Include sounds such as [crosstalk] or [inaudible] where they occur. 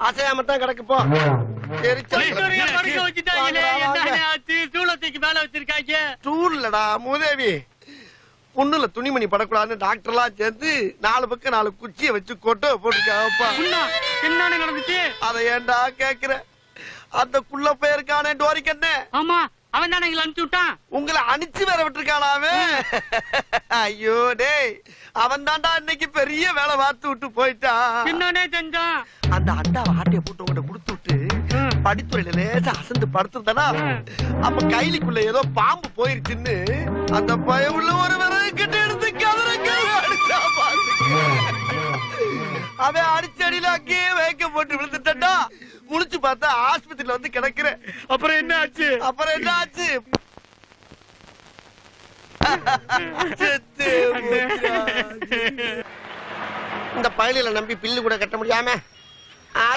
அசையாம தான் கிடக்கு போ. டூர்லடா மூதேவி. பொண்ணுல துணிமணி படக்கூடாதுன்னு டாக்டர் எல்லாம் சேர்ந்து நாலு பக்கம் நாலு குச்சியை வச்சு கொட்டை போட்டுருக்காப்பா என்ன என்ன நடந்துச்சு? அதை ஏன்டா கேக்குற? அந்த குள்ள போயிருக்கானே டோரிக்கண்ணே. ஆமா அவன் தானே எங்களை அனுப்பிச்சு விட்டான்? உங்களை அனுப்பிச்சு வேற விட்டுருக்கானா அவன் ஐயோ டேய் அவன் தான்டா இன்னைக்கு பெரிய வேலை பார்த்து விட்டு போயிட்டான். என்னன்னே செஞ்சான். அந்த அண்டாவை ஆட்டைய போட்டு உங்கள்ட்ட கொடுத்து விட்டு. படித்துறையில லேசா அசந்து படுத்திருந்தானா அப்ப கைலிக்குள்ள ஏதோ பாம்பு போயிருச்சுன்னு அந்த பயவுள்ள ஒரு விறகு கிட்ட எடுத்து கதற கதற அடிச்சா பாத்துக்க. அவன் அடிச்சடியில அங்கேயே வேக்க போட்டு முழிச்சு பார்த்தா ஆஸ்பத்திரியில வந்து கிடக்குறேன். அப்புறம் என்ன ஆச்சு அப்புறம் என்ன ஆச்சு. [laughs] இந்த பயலில நம்பி பில்லு கூட கட்ட முடியாம